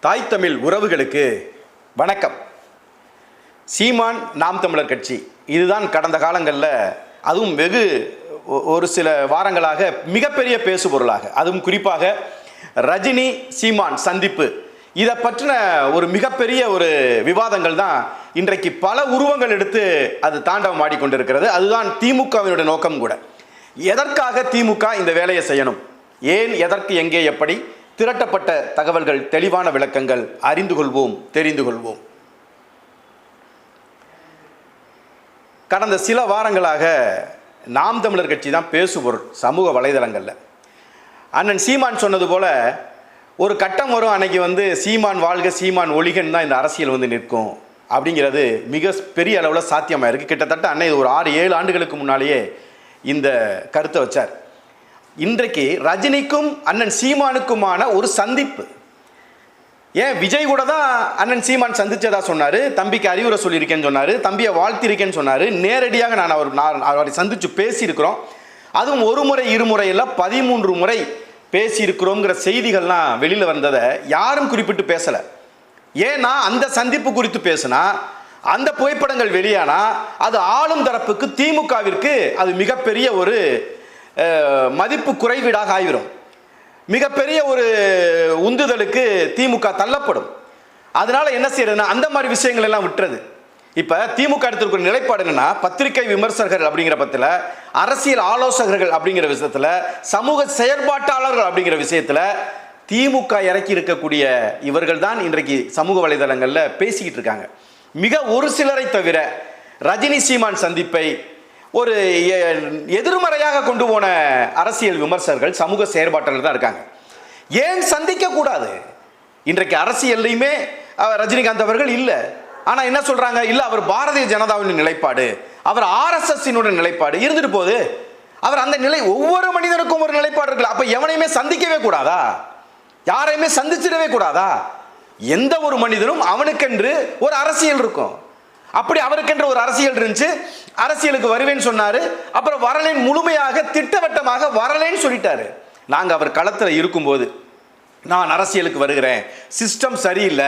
தாய் தமிழ் உறவுகளுக்கு வணக்கம். சீமான் நாம் தமிழர் கட்சி. இதுதான் கடந்த காலங்களில் அதுவும் வெகு ஒ- ஒரு சில வாரங்களாக மிகப்பெரிய பேசுபொருளாக. அதுவும் குறிப்பாக ரஜினி சீமான் சந்திப்பு. இதை பற்றின ஒரு மிகப்பெரிய ஒரு விவாதங்கள் தான் இன்றைக்கு பல உருவங்கள் எடுத்து அது தாண்டவம் ஆடிக்கொண்டிருக்கிறது. அதுதான் திமுகவினுடைய நோக்கம் கூட. எதற்காக திமுக இந்த வேலையை செய்யணும்? ஏன் எதற்கு எங்கே எப்படி? திரட்டப்பட்ட தகவல்கள் தெளிவான விளக்கங்கள் அறிந்து கொள்வோம் தெரிந்து கொள்வோம். கடந்த சில வாரங்களாக நாம் தமிழர் கட்சி தான் பேசுபொருள் சமூக வலைதளங்களில். அண்ணன் சீமான் சொன்னது போல ஒரு கட்டம் வரும் அன்னைக்கு வந்து சீமான் வாழ்க சீமான் ஒளிகன் தான் இந்த அரசியல் வந்து நிற்கும். அப்படிங்கிறது மிக பெரிய அளவில் சாத்தியமாக இருக்குது கிட்டத்தட்ட அன்னை ஒரு ஆறு ஏழு ஆண்டுகளுக்கு முன்னாலேயே இந்த கருத்தை வச்சார். இன்றைக்கு ரஜினிக்கும் அண்ணன் சீமானுக்குமான ஒரு சந்திப்பு. ஏன் விஜய் கூட தான் அண்ணன் சீமான் சந்திச்சதா சொன்னார் தம்பிக்கு அறிவுரை சொல்லியிருக்கேன்னு சொன்னார் தம்பியை வாழ்த்திருக்கேன்னு சொன்னார் நேரடியாக நான் அவர் நான் அவரை சந்தித்து பேசியிருக்கிறோம். அதுவும் ஒரு முறை இருமுறை இல்ல பதிமூன்று முறை பேசியிருக்கிறோங்கிற செய்திகள்லாம் வெளியில் வந்ததை யாரும் குறிப்பிட்டு பேசலை. ஏன்னா அந்த சந்திப்பு குறித்து பேசினா அந்த புகைப்படங்கள் வெளியானா அது ஆளும் தரப்புக்கு திமுகவிற்கு அது மிகப்பெரிய ஒரு மதிப்பு குறைவீடாக ஆகிவிடும் மிகப்பெரிய ஒரு உந்துதலுக்கு திமுக தள்ளப்படும். அதனால் என்ன செய்யறதுன்னா அந்த மாதிரி விஷயங்கள் எல்லாம் விட்டுறது. இப்போ திமுக எடுத்திருக்கிற நிலைப்பாடு என்னன்னா பத்திரிகை விமர்சகர்கள் அப்படிங்கிற பத்தில் அரசியல் ஆலோசகர்கள் அப்படிங்கிற விஷயத்தில் சமூக செயற்பாட்டாளர்கள் அப்படிங்கிற விஷயத்தில் திமுக இறக்கி இருக்கக்கூடிய இவர்கள் தான் இன்றைக்கு சமூக வலைதளங்களில் பேசிக்கிட்டு இருக்காங்க. மிக ஒரு சிலரை தவிர ரஜினி சீமான் சந்திப்பை ஒரு எ- எதிர்மறையாக கொண்டு போன அரசியல் விமர்சகர்கள் சமூக செயற்பாட்டில் தான் இருக்காங்க. ஏன் சந்திக்க கூடாது? இன்றைக்கு அரசியல்லையுமே ரஜினிகாந்த் அவர்கள் இல்லை. ஆனால் என்ன சொல்றாங்க? இல்லை அவர் பாரதிய ஜனதாவின் நிலைப்பாடு அவர் ஆர்எஸ்எஸ்ஸினுடைய நிலைப்பாடு இருந்துட்டு போகுது. அவர் அந்த நிலை ஒவ்வொரு மனிதனுக்கும் ஒரு நிலைப்பாடு இருக்குல்ல. அப்போ எவனையுமே சந்திக்கவே கூடாதா? யாரையுமே சந்திச்சிடவே கூடாதா? எந்த ஒரு மனிதனும் அவனுக்கென்று ஒரு அரசியல் இருக்கும். அப்படி அவருக்கென்று ஒரு அரசியல் இருந்துச்சு. அரசியலுக்கு வருவேன்னு சொன்னார். அப்புறம் வரலேன் முழுமையாக திட்டவட்டமாக வரலேன்னு சொல்லிட்டாரு. நாங்கள் அவர் களத்தில் இருக்கும்போது நான் அரசியலுக்கு வருகிறேன். சிஸ்டம் சரியில்லை.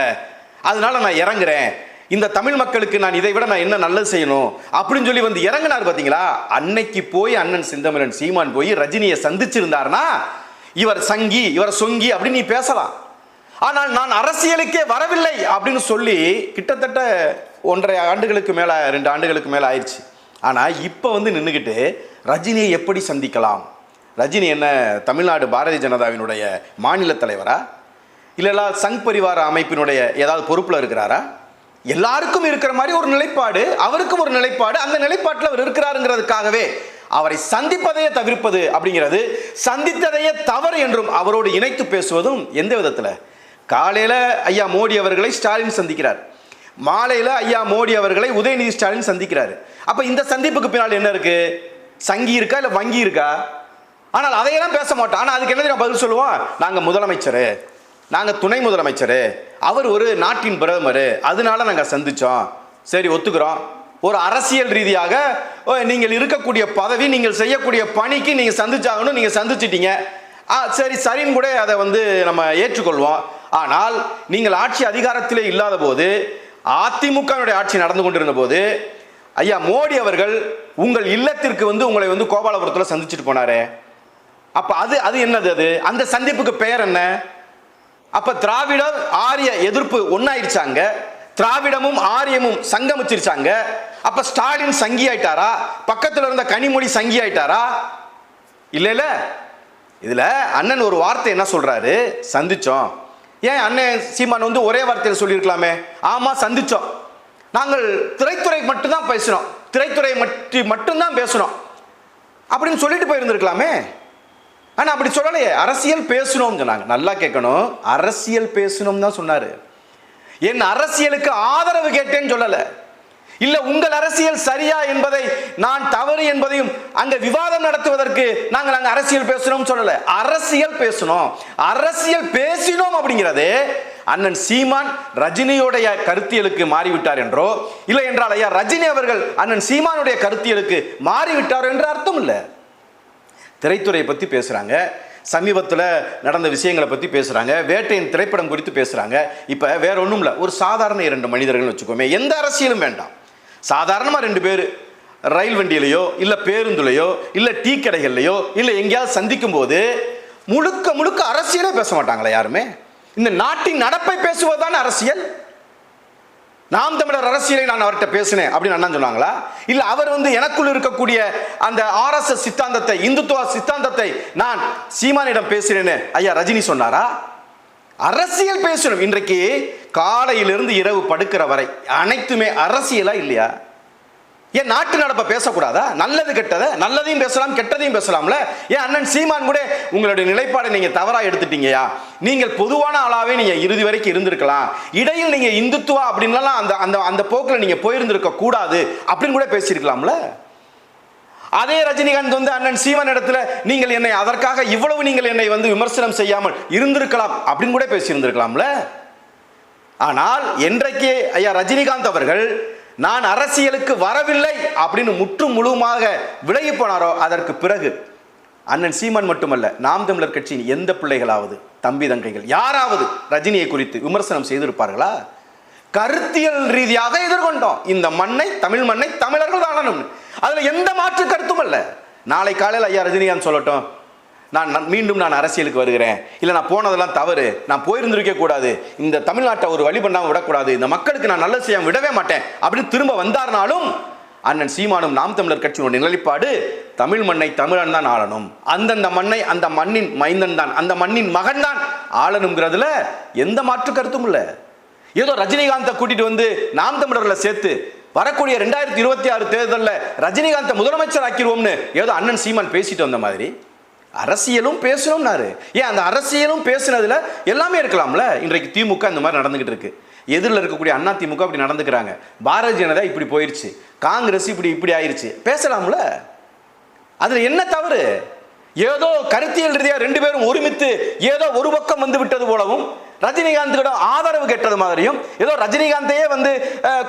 அதனால நான் இறங்குறேன். இந்த தமிழ் மக்களுக்கு நான் இதை விட நான் என்ன நல்லது செய்யணும்? அப்படின்னு சொல்லி வந்து இறங்கினார் பார்த்தீங்களா அன்னைக்கு போய் அண்ணன் சிந்தமரன் சீமான் போய் ரஜினியை சந்திச்சிருந்தாருன்னா இவர் சங்கி இவர் சொங்கி அப்படின்னு நீ பேசலாம். ஆனால் நான் அரசியலுக்கே வரவில்லை அப்படின்னு சொல்லி கிட்டத்தட்ட ஒன்றரை ஆண்டுகளுக்கு மேலே ரெண்டு ஆண்டுகளுக்கு மேலே ஆயிடுச்சு ஆனால் இப்போ வந்து நின்றுக்கிட்டு ரஜினியை எப்படி சந்திக்கலாம்? ரஜினி என்ன தமிழ்நாடு பாரதிய ஜனதாவினுடைய மாநில தலைவரா? இல்லைல்லா சங் பரிவார அமைப்பினுடைய ஏதாவது பொறுப்பில் இருக்கிறாரா? எல்லாருக்கும் இருக்கிற மாதிரி ஒரு நிலைப்பாடு அவருக்கும் ஒரு நிலைப்பாடு அந்த நிலைப்பாட்டில் அவர் இருக்கிறாருங்கிறதுக்காகவே அவரை சந்திப்பதையே தவிர்ப்பது அப்படிங்கிறது சந்தித்ததையே தவறு என்றும் அவரோடு இணைத்து பேசுவதும் எந்த விதத்தில்? காலையில் ஐயா மோடி அவர்களை ஸ்டாலின் சந்திக்கிறார். மாலையில் ஐயா மோடி அவர்களை உதயநிதி ஸ்டாலின் சந்திக்கிறார். அப்போ இந்த சந்திப்புக்கு பின்னால் என்ன இருக்கு? சங்கி இருக்கா இல்லை வங்கி இருக்கா? ஆனால் அதையெல்லாம் பேச மாட்டோம். ஆனால் அதுக்கு என்ன பதில் சொல்லுவோம்? நாங்கள் முதலமைச்சர். நாங்கள் துணை முதலமைச்சர். அவர் ஒரு நாட்டின் பிரதமர். அதனால நாங்கள் சந்தித்தோம் சரி ஒத்துக்கிறோம். ஒரு அரசியல் ரீதியாக ஓ, நீங்கள் இருக்கக்கூடிய பதவி நீங்கள் செய்யக்கூடிய பணிக்கு நீங்கள் சந்திச்சாகணும் நீங்கள் சந்திச்சிட்டீங்க. ஆ சரி சரின்னு கூட அதை வந்து நம்ம ஏற்றுக்கொள்வோம். ஆனால் நீங்கள் ஆட்சி அதிகாரத்திலே இல்லாத போது அதிமுகவினுடைய ஆட்சி நடந்து கொண்டிருந்த போது ஐயா மோடி அவர்கள் உங்கள் இல்லத்திற்கு வந்து உங்களை வந்து கோபாலபுரத்தில் சந்திச்சுட்டு போனாரே. அப்போ அது அது என்னது அது? அந்த சந்திப்புக்கு பெயர் என்ன? அப்போ திராவிடம் ஆரிய எதிர்ப்பு ஒன்றாயிருச்சாங்க திராவிடமும் ஆரியமும் சங்கமிச்சிருச்சாங்க. அப்ப ஸ்டாலின் சங்கி ஆயிட்டாரா பக்கத்தில் இருந்த கனிமொழி சங்கி ஆயிட்டாரா இல்லைல்ல இதில் அண்ணன் ஒரு வார்த்தை என்ன சொல்றாரு? சந்திச்சோம். ஏன் அண்ணன் சீமான் வந்து ஒரே வார்த்தையில் சொல்லியிருக்கலாமே? ஆமாம் சந்தித்தோம் நாங்கள் திரைத்துறை மட்டும்தான் பேசினோம். திரைத்துறை மட்டி மட்டும்தான் பேசணும் அப்படின்னு சொல்லிட்டு போயிருந்திருக்கலாமே? ஆனால் அப்படி சொல்லலையே. அரசியல் பேசணும்னு சொன்னாங்க நல்லா கேட்கணும். அரசியல் பேசணும் தான் சொன்னார். என் அரசியலுக்கு ஆதரவு கேட்டேன்னு சொல்லலை. இல்ல உங்கள் அரசியல் சரியா என்பதை நான் தவறு என்பதையும் அங்க விவாதம் நடத்துவதற்கு நாங்கள் அங்க அரசியல் பேசணும் சொல்லல. அரசியல் பேசணும் அரசியல் பேசினோம் அப்படிங்கிறது அண்ணன் சீமான் ரஜினியுடைய கருத்தியலுக்கு மாறிவிட்டார் என்றோ இல்லை என்றால் ஐயா ரஜினி அவர்கள் அண்ணன் சீமானுடைய கருத்தியலுக்கு மாறிவிட்டார் என்ற அர்த்தம் இல்லை. திரைத்துறையை பற்றி பேசுகிறாங்க சமீபத்தில் நடந்த விஷயங்களை பற்றி பேசுகிறாங்க வேட்டையின் திரைப்படம் குறித்து பேசுகிறாங்க இப்போ வேற ஒன்றும் இல்லை ஒரு சாதாரண இரண்டு மனிதர்கள் வச்சுக்கோமே எந்த அரசியலும் வேண்டாம். சாதாரணமாக ரெண்டு பேர். ரயில் வண்டியிலையோ இல்லை பேருந்துலையோ இல்லை டீ கடைகள்லையோ இல்லை எங்கேயாவது சந்திக்கும் போது முழுக்க முழுக்க அரசியலே பேச மாட்டாங்களா யாருமே. இந்த நாட்டின் நடப்பை பேசுவதுதான் அரசியல்? நாம் தமிழர் அரசியலை நான் அவர்கிட்ட பேசினேன் அப்படின்னு அண்ணா சொன்னாங்களா? இல்லை அவர் வந்து எனக்குள் இருக்கக்கூடிய அந்த ஆர்எஸ்எஸ் சித்தாந்தத்தை இந்துத்துவ சித்தாந்தத்தை நான் சீமானிடம் பேசினேன்னு ஐயா ரஜினி சொன்னாரா? அரசியல் பேசணும். இன்றைக்கு காலையிலிருந்து இரவு படுக்கிற வரை அனைத்துமே அரசியலா இல்லையா? ஏன் நாட்டு நடப்பை பேசக்கூடாதா? நல்லது கெட்டதை? நல்லதையும் பேசலாம் கெட்டதையும் பேசலாம்ல? ஏன் அண்ணன் சீமான் கூட உங்களுடைய நிலைப்பாடை நீங்க தவறா எடுத்துட்டீங்கயா நீங்கள் பொதுவான ஆளாவே நீங்க இறுதி வரைக்கும் இருந்திருக்கலாம். இடையில் நீங்க இந்துத்துவா அப்படின்லாம் அந்த அந்த அந்த போக்கில் நீங்க போயிருந்திருக்க கூடாது அப்படின்னு கூட பேசியிருக்கலாம்ல? அதே ரஜினிகாந்த் வந்து அண்ணன் சீமன் இடத்துல நீங்கள் என்னை அதற்காக இவ்வளவு நீங்கள் என்னை வந்து விமர்சனம் செய்யாமல் இருந்திருக்கலாம் அப்படின்னு கூட பேசியிருந்திருக்கலாம்ல. ஆனால் என்றைக்கு ஐயா ரஜினிகாந்த் அவர்கள் நான் அரசியலுக்கு வரவில்லை அப்படின்னு முற்று முழுமாக விலகி போனாரோ அதற்கு பிறகு அண்ணன் சீமன் மட்டுமல்ல நாம் தமிழர் கட்சியின் எந்த பிள்ளைகளாவது தம்பி தங்கைகள் யாராவது ரஜினியை குறித்து விமர்சனம் செய்திருப்பார்களா? கருத்தியல் ரீதியாக எதிர்கொண்டோம். இந்த மண்ணை தமிழ் மண்ணை தமிழர்கள் ஆளணும் அதில் எந்த மாற்று கருத்தும் இல்லை நாளை காலையில் ஐயா ரஜினிகாந்த் சொல்லட்டும் நான் மீண்டும் நான் அரசியலுக்கு வருகிறேன். இல்லை நான் போனதெல்லாம் தவறு. நான் போயிருந்திருக்க கூடாது. இந்த தமிழ்நாட்டை ஒரு வழி பண்ணாமல் விடக்கூடாது. இந்த மக்களுக்கு நான் நல்ல செய்ய விடவே மாட்டேன். அப்படின்னு திரும்ப வந்தார்னாலும் அண்ணன் சீமானும் நாம் தமிழர் கட்சியினுடைய நிலைப்பாடு தமிழ் மண்ணை தமிழன் தான் ஆளணும். அந்தந்த மண்ணை அந்த மண்ணின் மைந்தன் தான். அந்த மண்ணின் மகன் தான் ஆளணுங்கிறதுல எந்த மாற்று கருத்தும் இல்லை. ஏதோ ரஜினிகாந்தை கூட்டிட்டு வந்து நாம் தமிழர்களை சேர்த்து வரக்கூடிய ரெண்டாயிரத்தி இருபத்தி ஆறு தேர்தலில் ரஜினிகாந்தை முதலமைச்சர் ஆக்கிடுவோம்னு ஏதோ அண்ணன் சீமான் பேசிட்டு வந்த மாதிரி. அரசியலும் பேசணும்னாரு. ஏன் அந்த அரசியலும் பேசுனதுல எல்லாமே இருக்கலாம்ல? இன்றைக்கு திமுக இந்த மாதிரி நடந்துகிட்டு இருக்கு. எதிரில் இருக்கக்கூடிய அண்ணா திமுக இப்படி நடந்துக்கிறாங்க. பாரதிய ஜனதா இப்படி போயிருச்சு. காங்கிரஸ் இப்படி இப்படி ஆயிருச்சு. பேசலாம்ல? அதுல என்ன தவறு? ஏதோ கருத்தியல் ரீதியாக ரெண்டு பேரும் ஒருமித்து ஏதோ ஒரு பக்கம் வந்து விட்டது போலவும் ரஜினிகாந்திட ஆதரவு கேட்டது மாதிரியும் ஏதோ ரஜினிகாந்தையே வந்து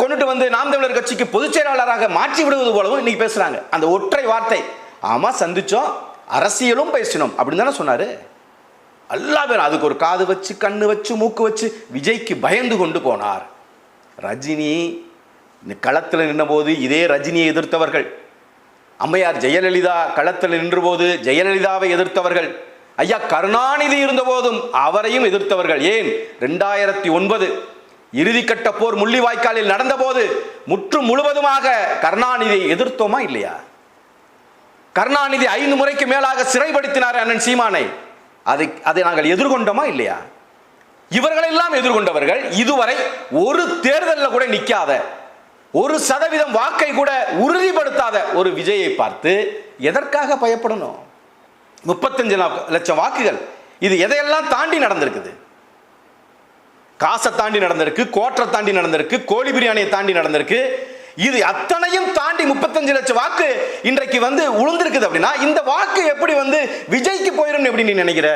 கொண்டுட்டு வந்து நாம் தமிழர் கட்சிக்கு பொதுச் செயலாளராக மாற்றி விடுவது போலவும் இன்னைக்கு பேசுறாங்க. அந்த ஒற்றை வார்த்தை ஆமா சந்திச்சோம் அரசியலும் பேசினோம் அப்படின்னு தானே சொன்னாரு. எல்லா பேரும் அதுக்கு ஒரு காது வச்சு கண்ணு வச்சு மூக்கு வச்சு விஜய்க்கு பயந்து கொண்டு போனார். ரஜினி களத்தில் நின்றபோது இதே ரஜினியை எதிர்த்தவர்கள். அம்மையார் ஜெயலலிதா களத்தில் நின்றபோது ஜெயலலிதாவை எதிர்த்தவர்கள். ஐயா கருணாநிதி இருந்தபோதும் அவரையும் எதிர்த்தவர்கள். ஏன்? ரெண்டாயிரத்தி ஒன்பது இறுதிக்கட்ட போர் முள்ளிவாய்க்காலில் நடந்தபோது முற்றும் முழுவதுமாக கருணாநிதியை எதிர்த்தோமா இல்லையா? கருணாநிதி ஐந்து முறைக்கு மேலாக சிறைப்படுத்தினார் அண்ணன் சீமானை. அதை அதை நாங்கள் எதிர்கொண்டோமா இல்லையா? இவர்களெல்லாம் எதிர்கொண்டவர்கள். இதுவரை ஒரு தேர்தலில் கூட நிற்காத ஒரு சதவீதம் வாக்கை கூட உறுதிப்படுத்தாத ஒரு விஜயை பார்த்து எதற்காக பயப்படணும்? முப்பத்தஞ்சு லட்சம் வாக்குகள். இது எதையெல்லாம் தாண்டி நடந்திருக்குது? காசை தாண்டி நடந்திருக்கு கோட்டை தாண்டி நடந்திருக்கு கோழி பிரியாணியை தாண்டி நடந்திருக்கு. இது அத்தனையும் தாண்டி முப்பத்தஞ்சு லட்சம் வாக்கு இன்றைக்கு வந்து உளுந்திருக்குது அப்படின்னா இந்த வாக்கு எப்படி வந்து விஜய்க்கு போயிடும் எப்படி நீ நினைக்கிற?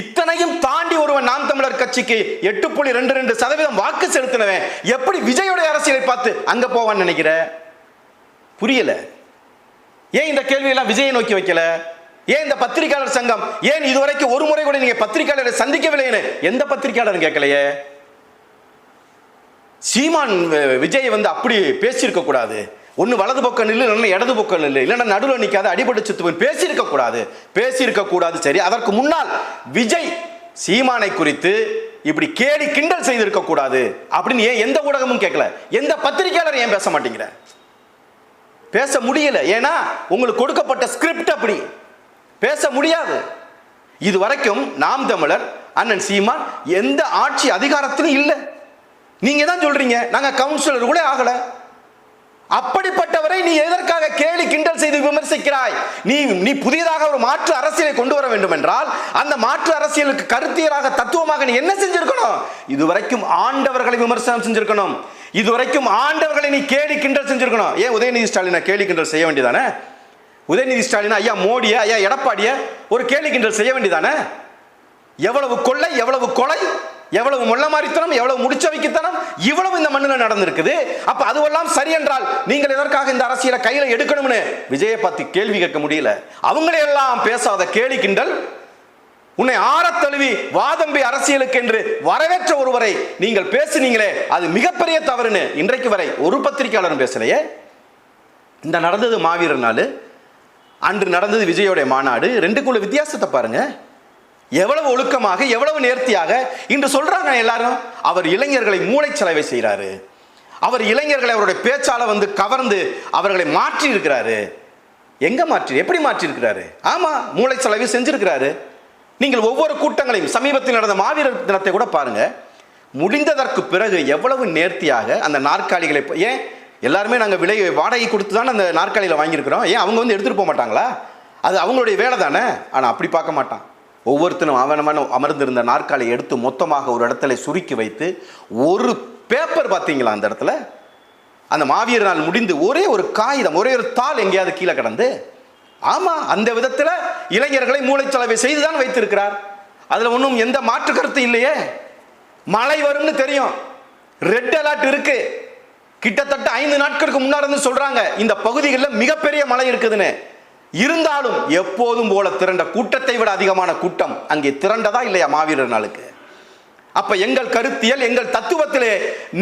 இத்தனையும் தாண்டி ஒருவன் நாம் தமிழர் கட்சிக்கு எட்டு புள்ளி ரெண்டு ரெண்டு சதவீதம் வாக்கு செலுத்தினவன் எப்படி விஜயோட அரசியலை பார்த்து அங்க போவான்னு நினைக்கிற? புரியல. ஏன் இந்த கேள்வியெல்லாம் விஜயை நோக்கி வைக்கல? ஏன் இந்த பத்திரிகையாளர் சங்கம்? ஏன் இதுவரைக்கும் ஒரு முறை கூட நீங்க பத்திரிகையாளரை சந்திக்கவில்லைன்னு எந்த பத்திரிகையாளரும் கேட்கலையே? சீமான் விஜய் வந்து அப்படி பேசியிருக்க கூடாது. ஒன்று வலது பக்கம் நில்லு இல்லைன்னா இடது பக்கம் நில்லு. இல்லைன்னா நடுவில் நிற்காத அடிபட்டு சுத்துவன் பேசியிருக்க கூடாது. பேசியிருக்க கூடாது சரி. அதற்கு முன்னால் விஜய் சீமானை குறித்து இப்படி கேடி கிண்டல் செய்திருக்க கூடாது அப்படின்னு ஏன் எந்த ஊடகமும் கேட்கல? எந்த பத்திரிகையாளர் ஏன் பேச மாட்டேங்கிற பேச முடியல. ஏன்னா உங்களுக்கு கொடுக்கப்பட்ட ஸ்கிரிப்ட் அப்படி. பேச முடியாது. இது வரைக்கும் நாம் தமிழர் அண்ணன் சீமான் எந்த ஆட்சி அதிகாரத்திலும் இல்லை. நீங்க தான் சொல்றீங்க நாங்க கவுன்சிலர் கூட ஆகல. அப்படிப்பட்டவரை நீ எதற்காக கேலி கிண்டல் செய்து விமர்சிக்கிறாய்? நீ நீ புதியதாக ஒரு மாற்று அரசியலை கொண்டு வர வேண்டும் என்றால் அந்த மாற்று அரசியலுக்கு கருத்தியராக தத்துவமாக நீ என்ன செஞ்சிருக்கணும்? இதுவரைக்கும் ஆண்டவர்களை விமர்சனம் செஞ்சிருக்கணும். இதுவரைக்கும் ஆண்டவர்களை நீ கேலி கிண்டல் செஞ்சிருக்கணும். ஏன் உதயநிதி ஸ்டாலினை கேலி கிண்டல் செய்ய வேண்டியதானே? உதயநிதி ஸ்டாலின் ஐயா மோடிய ஐயா எடப்பாடிய ஒரு கேள்வி கிண்டல் செய்ய வேண்டியதானே? எவ்வளவு கொள்ளை எவ்வளவு கொலை எவ்வளவு மொள்ள எவ்வளவு முடிச்ச வைக்கத்தனம் இவ்வளவு இந்த மண்ணில் நடந்திருக்குது. அப்ப அதுவெல்லாம் சரி என்றால் நீங்கள் எதற்காக இந்த அரசியலை கையில எடுக்கணும்னு? விஜயை பார்த்து கேள்வி கேட்க முடியல. அவங்களே எல்லாம் பேசாத கேலி கிண்டல் உன்னை ஆறத் தழுவி வாதம்பி அரசியலுக்கு என்று வரவேற்ற ஒருவரை நீங்கள் பேசுனீங்களே அது மிகப்பெரிய தவறுன்னு இன்றைக்கு வரை ஒரு பத்திரிகையாளரும் பேசலையே? இந்த நடந்தது மாவீரர் நாள். அன்று நடந்தது விஜயோடைய மாநாடு. ரெண்டுக்குள்ள வித்தியாசத்தை பாருங்க. எவ்வளவு ஒழுக்கமாக எவ்வளவு நேர்த்தியாக இன்று சொல்றாங்க எல்லாரும் அவர் இளைஞர்களை மூளைச்சலவை செய்கிறாரு அவர் இளைஞர்களை அவருடைய பேச்சால வந்து கவர்ந்து அவர்களை மாற்றி இருக்கிறாரு எங்க மாற்றி எப்படி மாற்றி இருக்கிறாரு ஆமா மூளைச்சலவை செஞ்சிருக்கிறாரு. நீங்கள் ஒவ்வொரு கூட்டங்களையும் சமீபத்தில் நடந்த மாவீரர் தினத்தை கூட பாருங்க. முடிந்ததற்கு பிறகு எவ்வளவு நேர்த்தியாக அந்த நாற்காலிகளை ஏன்? எல்லாருமே நாங்கள் விலை வாடகை கொடுத்து தானே அந்த நாற்காலியில் வாங்கியிருக்கிறோம். ஏன் அவங்க வந்து எடுத்துகிட்டு போக மாட்டாங்களா? அது அவங்களுடைய வேலை தானே? ஆனால் அப்படி பார்க்க மாட்டான். ஒவ்வொருத்தனும் அவனவன் அமர்ந்திருந்த நாற்காலியை எடுத்து மொத்தமாக ஒரு இடத்துல சுருக்கி வைத்து ஒரு பேப்பர் பார்த்தீங்களா அந்த இடத்துல? அந்த மாவீர நாள் முடிந்து ஒரே ஒரு காகிதம் ஒரே ஒரு தாள் எங்கேயாவது கீழே கிடந்து ஆமாம் அந்த விதத்தில் இளைஞர்களை மூளைச்சலவை செய்து தான் வைத்திருக்கிறார். அதில் ஒன்றும் எந்த மாற்று கருத்து இல்லையே. மழை வரும்னு தெரியும். ரெட் அலர்ட் இருக்குது கிட்டத்தட்ட ஐந்து நாட்களுக்கு முன்னாடி சொல்றாங்க. இந்த பகுதிகளில் மிகப்பெரிய மழை இருக்குதுன்னு. இருந்தாலும் எப்போதும் போல திரண்ட கூட்டத்தை விட அதிகமான கூட்டம் அங்கே திரண்டதா இல்லையா மாவீரர் நாளுக்கு? அப்ப எங்கள் கருத்தியல் எங்கள் தத்துவத்திலே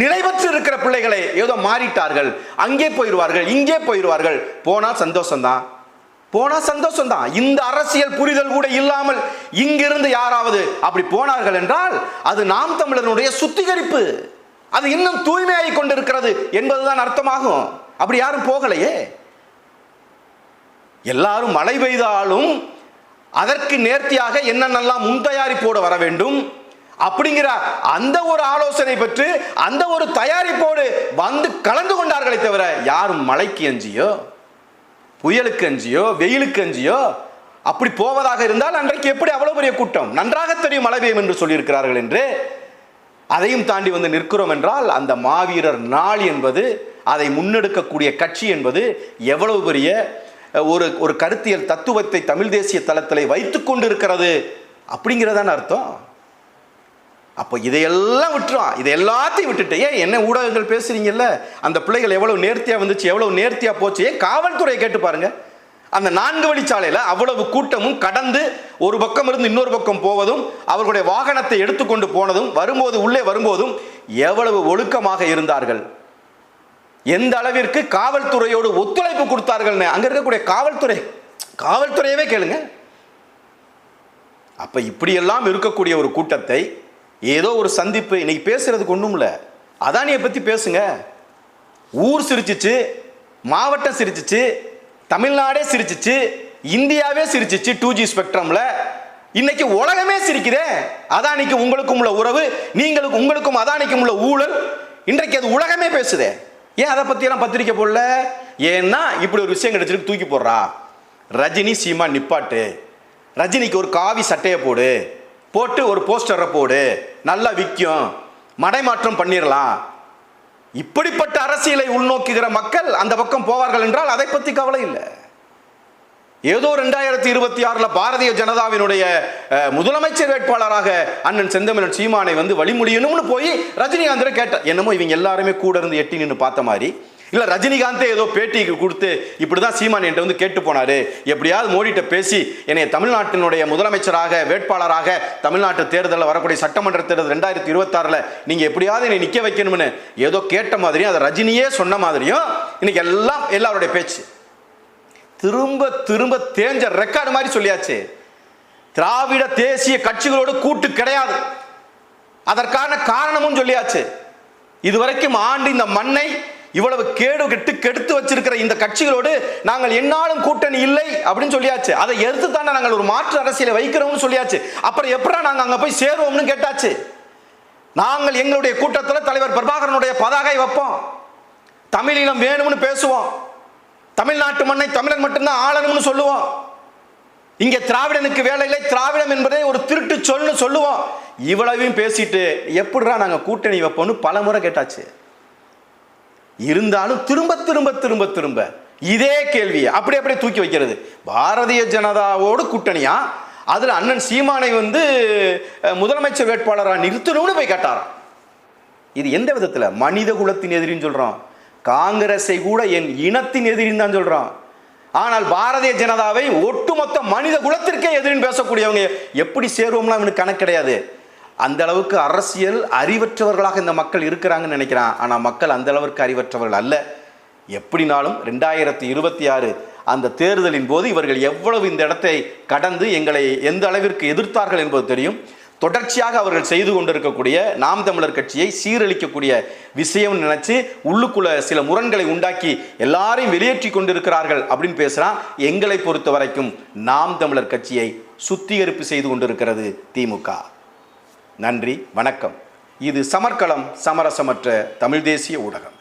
நிலைவற்று இருக்கிற பிள்ளைகளை ஏதோ மாறிட்டார்கள். அங்கே போயிடுவார்கள் இங்கே போயிடுவார்கள் போனா சந்தோஷம்தான். போனா சந்தோஷம்தான். இந்த அரசியல் புரிதல் கூட இல்லாமல் இங்கிருந்து யாராவது அப்படி போனார்கள் என்றால் அது நாம் தமிழனுடைய சுத்திகரிப்பு. அது இன்னும் தூய்மையாகி கொண்டிருக்கிறது என்பதுதான் அர்த்தமாகும். அப்படி யாரும் போகலையே? எல்லாரும் மழை பெய்தாலும் அதற்கு நேர்த்தியாக என்னென்னலாம் முன் தயாரிப்போடு வர வேண்டும்? அப்படிங்கிற அந்த ஒரு ஆலோசனை பெற்று அந்த ஒரு தயாரிப்போடு வந்து கலந்து கொண்டார்களே தவிர யாரும் மழைக்கு அஞ்சியோ புயலுக்கு அஞ்சியோ வெயிலுக்கு அஞ்சியோ அப்படி போவதாக இருந்தால் அன்றைக்கு எப்படி அவ்வளவு பெரிய கூட்டம்? நன்றாக தெரியும் மழை பெய்யும் என்று சொல்லியிருக்கிறார்கள் என்று அதையும் தாண்டி வந்து நிற்கிறோம் என்றால் அந்த மாவீரர் நாள் என்பது அதை முன்னெடுக்கக்கூடிய கட்சி என்பது எவ்வளவு பெரிய ஒரு ஒரு கருத்தியல் தத்துவத்தை தமிழ் தேசிய தளத்திலே வைத்துக் கொண்டிருக்கிறது அப்படிங்கிறதான அர்த்தம். அப்போ இதையெல்லாம் விட்டுரும் இதை எல்லாத்தையும் விட்டுட்டு ஏன் என்ன ஊடகங்கள் பேசுறீங்கல்ல? அந்த பிள்ளைகள் எவ்வளவு நேர்த்தியாக வந்துச்சு எவ்வளவு நேர்த்தியாக போச்சு? ஏன் காவல்துறையை கேட்டு பாருங்கள் அந்த நான்கு வழிச்சாலையில் அவ்வளவு கூட்டமும் கடந்து ஒரு பக்கம் இருந்து இன்னொரு பக்கம் போவதும் அவர்களுடைய வாகனத்தை எடுத்துக்கொண்டு போனதும் வரும்போது உள்ளே வரும்போதும் எவ்வளவு ஒழுக்கமாக இருந்தார்கள். எந்த அளவிற்கு காவல்துறையோடு ஒத்துழைப்பு கொடுத்தார்கள்னு அங்க இருக்கக்கூடிய காவல்துறை காவல்துறையவே கேளுங்க. அப்ப இப்படியெல்லாம் இருக்கக்கூடிய ஒரு கூட்டத்தை ஏதோ ஒரு சந்திப்பு இன்னைக்கு பேசுறதுக்கு ஒன்றும் இல்லை அதானியை பத்தி பேசுங்க. ஊர் சிரிச்சிச்சு மாவட்டம் சிரிச்சிச்சு தமிழ்நாடே சிரிச்சிச்சு இந்தியாவே சிரிச்சிச்சு டூ ஜி ஸ்பெக்ட்ரமில் இன்னைக்கு உலகமே சிரிக்குதே. அதானிக்கு உங்களுக்கும் உள்ள உறவு நீங்களுக்கு உங்களுக்கும் அதானிக்கும் உள்ள ஊழல். இன்றைக்கு அது உலகமே பேசுதே. ஏன் அதை பற்றியெல்லாம் பத்திரிக்கை போடல? ஏன்னா இப்படி ஒரு விஷயம் கிடைச்சிருக்கு தூக்கி போடுறா. ரஜினி சீமா நிப்பாட்டு. ரஜினிக்கு ஒரு காவி சட்டையை போடு. போட்டு ஒரு போஸ்டரை போடு. நல்லா விற்கும் மடைமாற்றம் பண்ணிடலாம் இப்படிப்பட்ட அரசியலை உள்நோக்குகிற மக்கள் அந்த பக்கம் போவார்கள் என்றால் அதை பற்றி கவலை இல்லை. ஏதோ ரெண்டாயிரத்தி இருபத்தி ஆறில் பாரதிய ஜனதாவினுடைய முதலமைச்சர் வேட்பாளராக அண்ணன் செந்தமிழன் சீமானை வந்து வழிமுடியணும்னு போய் ரஜினிகாந்தரை கேட்டார். என்னமோ இவங்க எல்லாருமே கூட இருந்து எட்டி நின்று பார்த்த மாதிரி இல்லை ரஜினிகாந்தே ஏதோ பேட்டிக்கு கொடுத்து இப்படி தான் சீமான் என்கிட்ட வந்து கேட்டு போனாரு. எப்படியாவது மோடிட்ட பேசி என்னை தமிழ்நாட்டினுடைய முதலமைச்சராக வேட்பாளராக தமிழ்நாட்டு தேர்தலில் வரக்கூடிய சட்டமன்ற தேர்தல் ரெண்டாயிரத்தி இருபத்தாறில் நீங்கள் எப்படியாவது என்னை நிற்க வைக்கணும்னு ஏதோ கேட்ட மாதிரியும் அதை ரஜினியே சொன்ன மாதிரியும் இன்னைக்கு எல்லாம் எல்லாருடைய பேச்சு. திரும்ப திரும்ப தேஞ்ச ரெக்கார்டு மாதிரி சொல்லியாச்சு. திராவிட தேசிய கட்சிகளோடு கூட்டு கிடையாது. அதற்கான காரணமும் சொல்லியாச்சு. இதுவரைக்கும் ஆண்டு இந்த மண்ணை இவ்வளவு கேடு கெட்டு கெடுத்து வச்சிருக்கிற இந்த கட்சிகளோடு நாங்கள் என்னாலும் கூட்டணி இல்லை அப்படின்னு சொல்லியாச்சு. அதை எதிர்த்து தானே நாங்கள் ஒரு மாற்று அரசியலை வைக்கிறோம்னு சொல்லியாச்சு. அப்புறம் எப்படா நாங்கள் அங்கே போய் சேருவோம்னு கேட்டாச்சு. நாங்கள் எங்களுடைய கூட்டத்தில் தலைவர் பிரபாகரனுடைய பதாகை வைப்போம். தமிழீழம் வேணும்னு பேசுவோம். தமிழ்நாட்டு மண்ணை தமிழன் மட்டும்தான் ஆளணும்னு சொல்லுவோம். இங்கே திராவிடனுக்கு வேலை இல்லை. திராவிடம் என்பதே ஒரு திருட்டு சொல்னு சொல்லுவோம். இவ்வளவையும் பேசிட்டு எப்படிடா நாங்கள் கூட்டணி வைப்போம்னு பல முறை கேட்டாச்சு. இருந்தாலும் திரும்ப திரும்ப திரும்ப திரும்ப இதே கேள்வியை அப்படி அப்படியே தூக்கி வைக்கிறது. பாரதிய ஜனதாவோடு கூட்டணியா? அதில் அண்ணன் சீமானை வந்து முதலமைச்சர் வேட்பாளராக நிறுத்தணும்னு போய் கேட்டாராம். இது எந்த விதத்தில்? மனித குலத்தின் எதிரின்னு சொல்கிறோம் காங்கிரஸை கூட என் இனத்தின் எதிரின்னு தான் சொல்கிறோம் ஆனால் பாரதிய ஜனதாவை ஒட்டுமொத்த மனித குலத்திற்கே எதிரின்னு பேசக்கூடியவங்க எப்படி சேருவோம்லாம் அவனுக்கு கணக்கு கிடையாது. அந்த அளவுக்கு அரசியல் அறிவற்றவர்களாக இந்த மக்கள் இருக்கிறாங்கன்னு நினைக்கிறான். ஆனால் மக்கள் அந்த அளவுக்கு அறிவற்றவர்கள் அல்ல. எப்படினாலும் ரெண்டாயிரத்தி இருபத்தி ஆறு அந்த தேர்தலின் போது இவர்கள் எவ்வளவு இந்த இடத்தை கடந்து எங்களை எந்த அளவிற்கு எதிர்த்தார்கள் என்பது தெரியும். தொடர்ச்சியாக அவர்கள் செய்து கொண்டிருக்கக்கூடிய நாம் தமிழர் கட்சியை சீரழிக்கக்கூடிய விஷயம் நினைச்சு உள்ளுக்குள்ள சில முரண்களை உண்டாக்கி எல்லாரையும் வெளியேற்றி கொண்டிருக்கிறார்கள் அப்படின்னு பேசுகிறான் எங்களை பொறுத்த வரைக்கும் நாம் தமிழர் கட்சியை சுத்திகரிப்பு செய்து கொண்டிருக்கிறது திமுக நன்றி வணக்கம். இது சமர்க்களம் சமரசமற்ற தமிழ் தேசிய ஊடகம்.